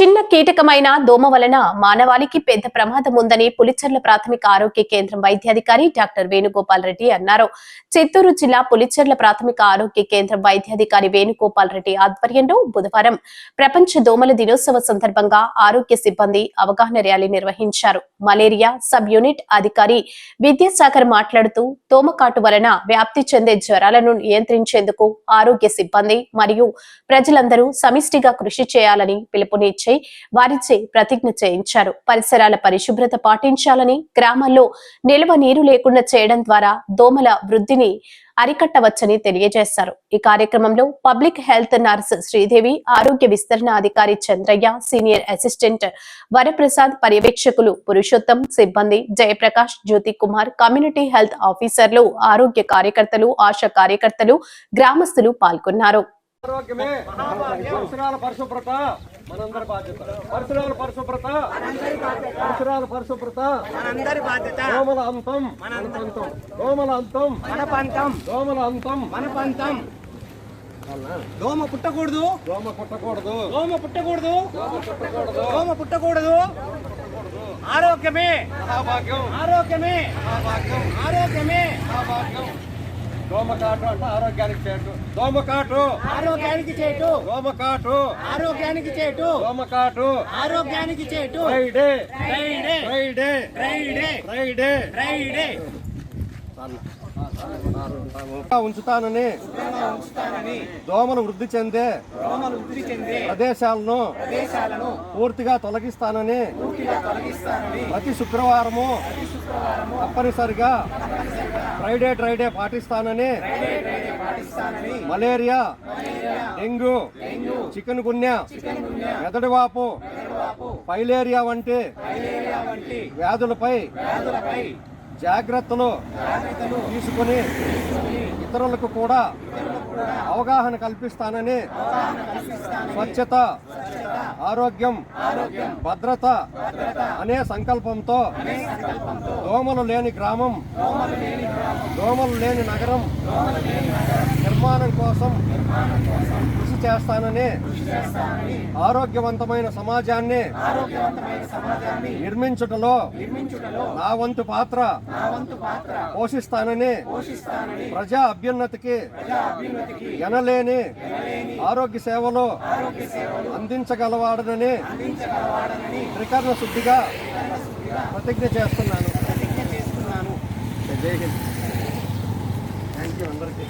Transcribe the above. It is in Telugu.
చిన్న కీటకమైన దోమ వలన మానవాళికి పెద్ద ప్రమాదం ఉందని పులిచెర్ల ప్రాథమిక ఆరోగ్య కేంద్రం వైద్యాధికారి డాక్టర్ వేణుగోపాల్ రెడ్డి అన్నారు. చిత్తూరు జిల్లా పులిచెర్ల ప్రాథమిక ఆరోగ్య కేంద్రం వైద్యాధికారి వేణుగోపాల్ రెడ్డి ఆధ్వర్యంలో బుధవారం ప్రపంచ దోమల దినోత్సవ సందర్భంగా ఆరోగ్య సిబ్బంది అవగాహన ర్యాలీ నిర్వహించారు. మలేరియా సబ్ యూనిట్ అధికారి విద్యాసాగర్ మాట్లాడుతూ దోమకాటు వలన వ్యాప్తి చెందే జ్వరాలను నియంత్రించేందుకు ఆరోగ్య సిబ్బంది మరియు ప్రజలందరూ సమిష్టిగా కృషి చేయాలని పిలుపునిచ్చారు. పిలుపునిచ్చి వారిచే ప్రతిజ్ఞ చేయించారు. పరిసరాల పరిశుభ్రత పాటించాలని గ్రామాల్లో నిల్వ నీరు లేకుండా చేయడం ద్వారా దోమల వృద్ధిని అరికట్టవచ్చని తెలియజేశారు. ఈ కార్యక్రమంలో పబ్లిక్ హెల్త్ నర్స్ శ్రీదేవి ఆరోగ్య విస్తరణ అధికారి చంద్రయ్య సీనియర్ అసిస్టెంట్ వరప్రసాద్ పర్యవేక్షకులు పురుషోత్తం సిబ్బంది జయప్రకాష్ జ్యోతి కుమార్ కమ్యూనిటీ హెల్త్ ఆఫీసర్లు ఆరోగ్య కార్యకర్తలు ఆశా కార్యకర్తలు గ్రామస్తులు పాల్గొన్నారు. ఆరోగ్యమే పరిశుభ్రత. మనందరి బాధ్యత. పరిసరాల పరిశుభ్రత. పరిసరాల పరిశుభ్రత. మనందరి బాధ్యత. దోమల అంతం. అంతం దోమల అంతం. మన పంతం దోమల అంతం. మన పంతం దోమ పుట్టకూడదు. దోమ కుట్టకూడదు దోమ పుట్టకూడదు. దోమ పుట్టకూడదు. ఆరోగ్యమే. ఆరోగ్యమే. ఆరోగ్యమే. మహాభాగ్యం. దోమకాటు అంటే ఆరోగ్యానికి చేటు. దోమకాటు. ఆరోగ్యానికి చేటు. దోమకాటు. ఆరోగ్యానికి చేటు. దోమకాటు. ఆరోగ్యానికి చేటు. Friday Friday Friday Friday Friday Friday ఉంచుతానని దోమలు వృద్ధి చెందే ప్రదేశాలను పూర్తిగా తొలగిస్తానని ప్రతి శుక్రవారము తప్పనిసరిగా ఫ్రైడే ట్రైడే పాటిస్తానని మలేరియా డెంగ్యూ చికెన్ గున్యా మెదడు వాపు ఫైలేరియా వంటి వ్యాధులపై జాగ్రత్తలు తీసుకుని ఇతరులకు కూడా అవగాహన కల్పిస్తానని స్వచ్ఛత ఆరోగ్యం భద్రత అనే సంకల్పంతో దోమలు లేని గ్రామం దోమలు లేని నగరం నిర్మాణం కోసం కృషి చేస్తానని ఆరోగ్యవంతమైన సమాజాన్ని నిర్మించుటలో నా వంతు పాత్ర పోషిస్తానని ప్రజా అభ్యున్నతికి ఎనలేని ఆరోగ్య సేవలు అందించగలవాడనని త్రికరణ శుద్ధిగా ప్రతిజ్ఞ చేస్తున్నాను. జై హింద్. థ్యాంక్ యూ అందరికీ.